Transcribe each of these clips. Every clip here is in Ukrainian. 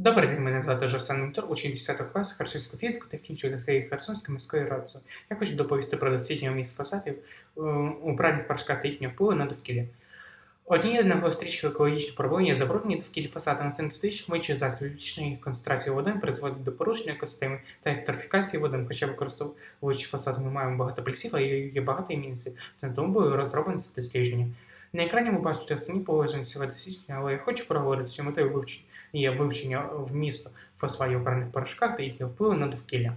Добрий день, мене звати Жасан Мітор, учень 10 класу Херсонського фізико-технічного ліцею Херсонської міської ради. Я хочу доповісти про дослідження місць фасадів у прадніх порошках та їхнього впливу на довкілля. Однією з найгостріших екологічних проблем є забруднення довкілля фасадами синтетичних миючих засобів. Їх концентрації водойм призводить до порушення екосистеми та ектрофікації водойм, хоча використовуючи фасад ми маємо багато плюсів, а є багато мінусів. Тому було розроблено це дослідження. На екрані ви бачите основні положення цього дослідження, але я хочу проговорити, що метою вивчення є вивчення вмісту фосфатів у порошках та їхнього впливу на довкілля.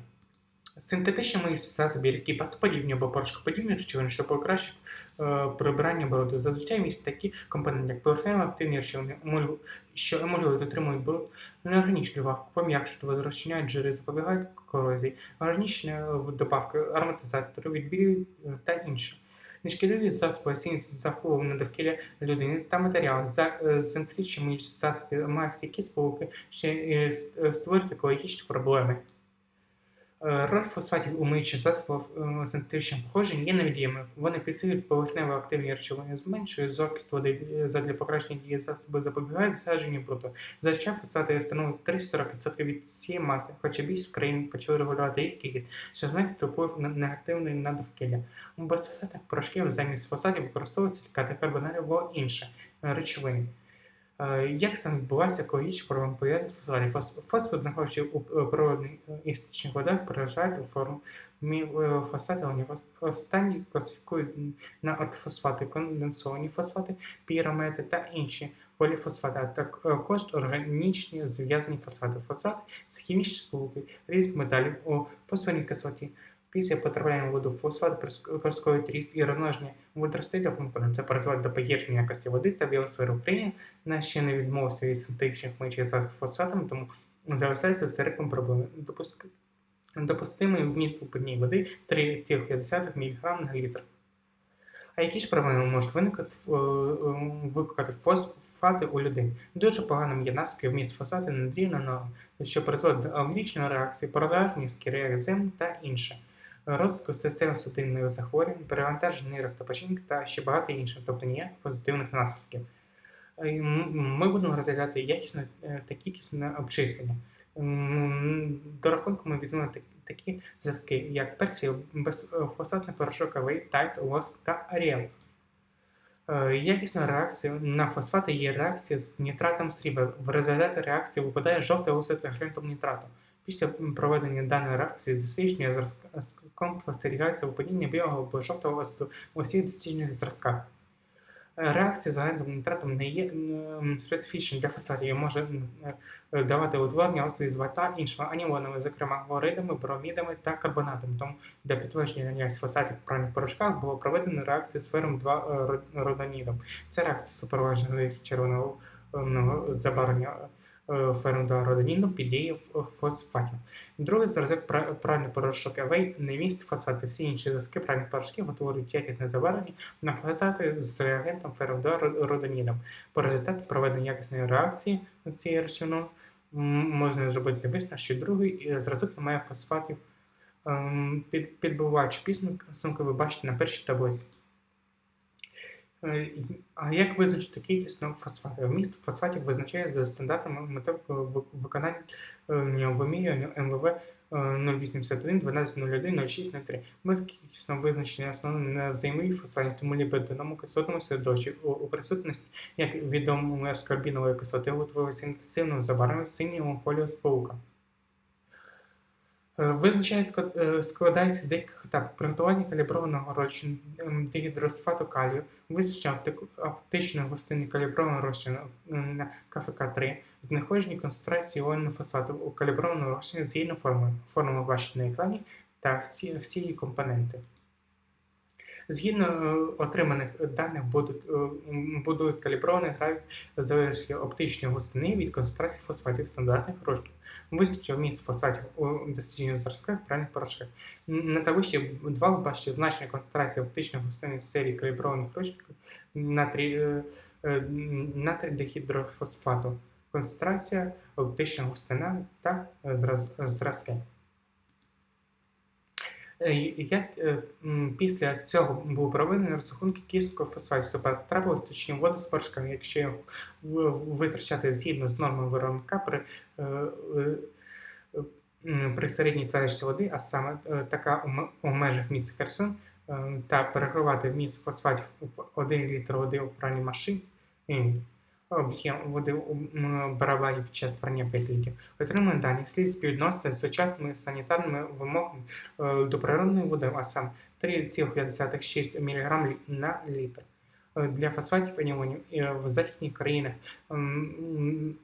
Синтетичні миючі засоби, які пастоподібні або порошкоподібні речовини, що покращують е, прибирання бруду. Зазвичай містять такі компоненти, як поверхнево активні речовини, емулю, що емулюють, отримують бруд, неорганічні добавки, пом'якшують, воду, розчиняють жири, запобігають корозії, органічні добавки, ароматизатори, відбілюють е, та інше. Нешкідливі засоби оцінюються за впливом на довкілля людини та матеріал. За синтетичними синтетичні засоби мають стійкі сполуки, що е, створюють екологічні проблеми. Е, Роль фосфатів у миючих засобах е, синтетичних походжень є невід'ємною. Вони підсилюють поверхнево активні речовини, зменшують зоркість води е, задля покращення дії засобу, запобігають засадженню бруду. Зазвичай фосфати становить 30-40% від всієї маси, хоча більшість країн почали регулювати їх кількість, що зменшить вплив негативний на довкілля. У безфосфатних порошків замість фосфатів використовуються силікати, карбонати або інші речовини. Е, як саме відбувається екологічна проблема пов'язання з фосфатів? Фосфор, знаходячи у природних істичних водах, переражають у формі фосфати. Вони останні класифікують на фосфати, конденсовані фосфати, пірамети та інші поліфосфати, а також органічні зв'язані фосфати. Фосфати це хімічні сполуки різних металів у фосфорній кислоті. Після потрапляння в воду фосфат прискорюють ріст і розмноження водоростей компонент. Це призводить до погіршення якості води та біосфери України. На ще не відмовився від синтетичних миючих засобів фосфатами, тому залишається циклом проблеми. Допустимий вміст у питній води 3,5 мг на літр. А які ж проблеми можуть виникати е, е, викликати фосфати у людини? Дуже поганим є наслідки вміст фосфати надрівна норма, що призводить до алергічної реакції, пораження шкіри екзем та інше розвитку системи судинних захворювань, перевантаження нирок та печінки та ще багато інших, тобто ніяких позитивних наслідків. Ми будемо розглядати якісно е, та кількісне обчислення. До рахунку ми візьмемо такі зв'язки, як персіл, безфосфатний порошок авей, тайт, воск та аріел. Е, якісна реакція на фосфати є реакція з нітратом срібла. В результаті реакції випадає жовтий осад агрентом нітрату. Після проведення даної реакції дослідження зразком спостерігається випадіння білого або жовтого оцту у всіх досліджених зразках. Е, реакція з агентом нітратом не є специфічною для фасадів і може е, давати утворення оцту з та іншими аніонами, зокрема горидами, бромідами та карбонатами. Тому для підтвердження наявності фасадів в правильних порошках було проведено реакцію з фером 2 е, родонідом. Це реакція супроводжена червоного забарвлення фермдородоніну під дією фосфатів. Другий зразок пральний порошок Евей не містить фосфати. Всі інші зразки пральних порошків утворюють якісне заварення на фосфати з реагентом фермдородоніном. По результаті проведення якісної реакції з цією речовиною можна зробити висновок, що другий зразок не має фосфатів. Ем, підбивач підсумки ви бачите на першій таблиці. Е, а як визначити кількість фосфатів? Вміст фосфатів визначає за стандартами методикою виконання е, вимірювання МВВ 081, 1201, 06, 03. Метод кількісно визначення оснований на взаємовій фосфатів, тому ліпидиному кислотному середовищі у, присутності, як відомої аскорбінової кислоти, утворюється інтенсивному забарвленням синього поліосполука. Е, визначає е, складається з деяких етапів приготування каліброваного розчину дігідросфату калію, визначення оптичної густини каліброваного розчину на КФК-3, знаходження концентрації іонного фосфату у каліброваному розчині згідно форми. Форму бачите на екрані та всі, всі її компоненти. Згідно е, отриманих даних будуть будують калібрований графік залежності оптичної густини від концентрації фосфатів стандартних розчинів визначив місць фосфатів у досліджених зразках правильних порошках. На таблиці 2 ви бачите значення концентрації оптичної густини серії каліброваних розчинів натрій, натрій дехідросфосфату, концентрація оптична густина та зразки. Е, Як е, після цього були проведені розрахунки київського фосфату, потрапили стічні води з порошками, якщо в- витрачати згідно з нормами виробника при, е, при середній твердості води, а саме така у межах міста Херсон, та перегравати вміст фосфатів в 1 літр води у пральній машині, об'єм води у барабані під час прання 5 літрів, отримані дані слід співвідносити з сучасними санітарними вимогами е, до природної води, а саме 3,56 мг на літр. Е, Для фосфатів аніонів е, в західних країнах м, м,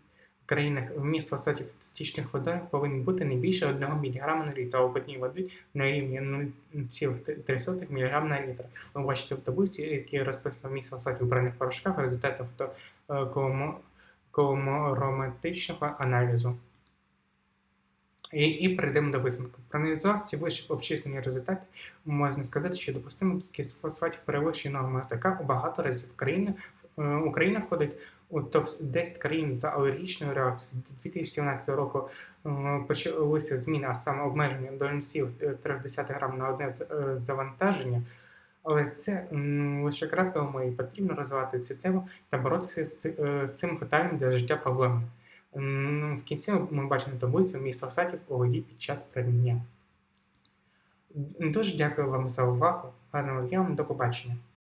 країнах вміст фосфатів в стічних водах повинен бути не більше 1 мг на літр, а у питній води на рівні 0,3 мг на літр. Ви бачите в таблиці, які розписано вміст фосфатів у пральних порошках, результати фото е, аналізу. І, і перейдемо до висновку. Проаналізував ці вище обчислені результати, можна сказати, що допустима кількість фосфатів перевищує норму АТК у багато разів. Країна, е, Україна входить у топ-10 країн за алергічною реакцією. З 2017 року е, почалися зміни, а саме обмеження до 0,3 грам на одне е, завантаження. Але це лише крапка і потрібно розвивати цю тему та боротися з е, цим фатальним для життя проблемою. В кінці ми бачимо таблицю міст фасадів у воді під час прання. Дуже дякую вам за увагу. Гарного дня до побачення.